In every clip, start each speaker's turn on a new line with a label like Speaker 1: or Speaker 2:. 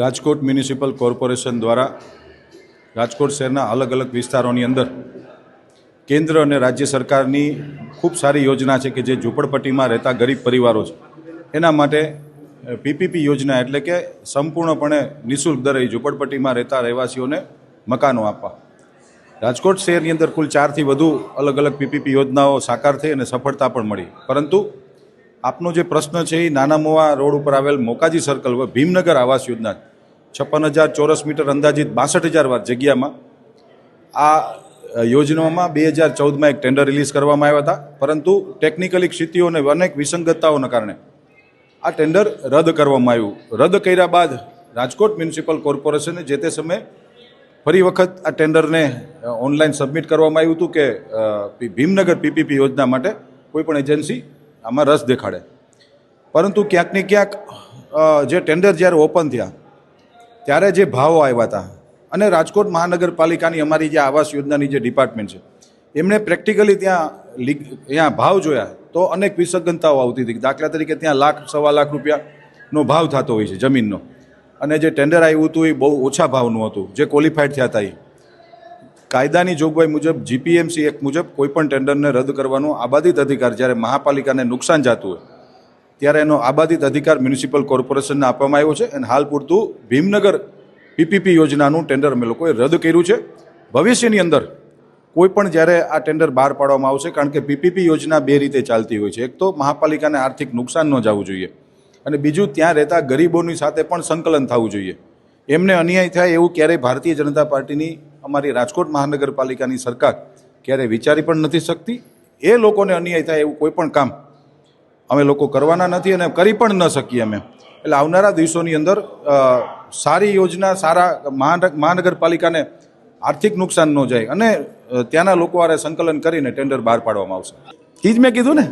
Speaker 1: Rajkot municipal corporation દ્વારા રાજકોટ શહેરના અલગ અલગ વિસ્તારોની અંદર કેન્દ્ર અને રાજ્ય સરકારની ખૂબ સારી યોજના છે કે જે ઝૂંપડપટ્ટીમાં રહેતા ગરીબ પરિવારો છે. એના માટે પીપીપી યોજના એટલે કે સંપૂર્ણપણે નિઃશુલ્ક દરે ઝૂંપડપટ્ટીમાં રહેતા રહેવાસીઓને મકાનો આપવા. રાજકોટ શહેરની અંદર કુલ ચારથી વધુ અલગ અલગ પીપીપી યોજનાઓ સાકાર થઈ અને સફળતા પણ મળી. પરંતુ આપનો જે પ્રશ્ન છે એ નાના મોવા રોડ ઉપર આવેલ મોકાજી સર્કલ ભીમનગર આવાસ યોજના છપ્પન હજાર ચોરસ મીટર અંદાજિત બાસઠ હજાર વાર જગ્યામાં આ યોજનામાં બે હજાર ચૌદમાં એક ટેન્ડર રિલીઝ કરવામાં આવ્યા હતા. પરંતુ ટેકનિકલી ક્ષિતિઓ અને અનેક વિસંગતતાઓના કારણે આ ટેન્ડર રદ કરવામાં આવ્યું. રદ કર્યા બાદ રાજકોટ મ્યુનિસિપલ કોર્પોરેશને જે તે સમયે ફરી વખત આ ટેન્ડરને ઓનલાઈન સબમિટ કરવામાં આવ્યું હતું કે ભીમનગર પીપીપી યોજના માટે કોઈપણ એજન્સી આમાં રસ દેખાડે. પરંતુ ક્યાંક ને ક્યાંક જે ટેન્ડર જ્યારે ઓપન થયા, ત્યારે જે ભાવો આવ્યા હતા અને રાજકોટ મહાનગરપાલિકાની અમારી જે આવાસ યોજનાની જે ડિપાર્ટમેન્ટ છે, એમણે પ્રેક્ટિકલી ત્યાં લીગ ત્યાં ભાવ જોયા તો અનેક વિસંગનતાઓ આવતી હતી. દાખલા તરીકે ત્યાં લાખ, સવા લાખ રૂપિયાનો ભાવ થતો હોય છે જમીનનો. અને જે ટેન્ડર આવ્યું હતું એ બહુ ઓછા ભાવનું હતું. જે ક્વોલિફાઈડ થયા હતા એ. કાયદાની જોગવાઈ મુજબ જીપીએમસી એક્ટ મુજબ કોઈપણ ટેન્ડરને રદ કરવાનો આબાદિત અધિકાર જ્યારે મહાપાલિકાને નુકસાન જાતું હોય, ત્યારે એનો આબાદિત અધિકાર મ્યુનિસિપલ કોર્પોરેશનને આપવામાં આવ્યો છે. અને હાલ પૂરતું ભીમનગર પીપીપી યોજનાનું ટેન્ડર અમે લોકોએ રદ કર્યું છે. ભવિષ્યની અંદર કોઈ પણ જ્યારે આ ટેન્ડર બહાર પાડવામાં આવશે, કારણ કે પીપીપી યોજના બે રીતે ચાલતી હોય છે. એક તો મહાપાલિકાને આર્થિક નુકસાન ન જવું જોઈએ અને બીજું ત્યાં રહેતા ગરીબોની સાથે પણ સંકલન થવું જોઈએ. એમને અન્યાય થાય એવું ક્યારેય ભારતીય જનતા પાર્ટીની અમારી રાજકોટ મહાનગરપાલિકાની સરકાર ક્યારેય વિચારી પણ નથી શકતી. એ લોકોને અન્યાય થાય એવું કોઈ પણ કામ અમે લોકો કરવાના નથી અને કરી પણ ન શકીએ અમે. એટલે આવનારા દિવસોની અંદર સારી યોજના, સારા મહાનગ- મહાનગરપાલિકાને આર્થિક નુકસાન ન જાય અને ત્યાંના લોકો આરે સંકલન કરીને ટેન્ડર બહાર પાડવામાં આવશે. એ જ મેં કીધું ને,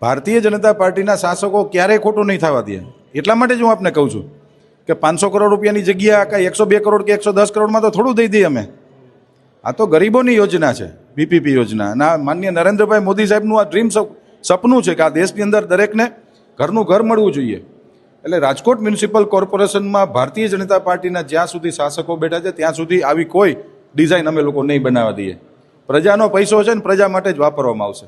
Speaker 1: ભારતીય જનતા પાર્ટીના શાસકો ક્યારેય ખોટું નહીં થવા દે. એટલા માટે જ હું આપને કહું છું. કે પાંચસો કરોડ રૂપિયાની જગ્યા કાંઈ એકસો બે કરોડ કે એકસો દસ કરોડમાં તો થોડું દઈ દઈએ અમે. આ તો ગરીબોની યોજના છે, બીપીપી યોજના. આ માન્ય નરેન્દ્રભાઈ મોદી સાહેબનું આ ડ્રીમ સપનું છે કે આ દેશની અંદર દરેકને ઘરનું ઘર મળવું જોઈએ. એટલે રાજકોટ મ્યુનિસિપલ કોર્પોરેશનમાં ભારતીય જનતા પાર્ટીના જ્યાં સુધી શાસકો બેઠા છે, ત્યાં સુધી આવી કોઈ ડિઝાઇન અમે લોકો નહીં બનાવવા દઈએ. પ્રજાનો પૈસો છે ને પ્રજા માટે જ વાપરવામાં આવશે.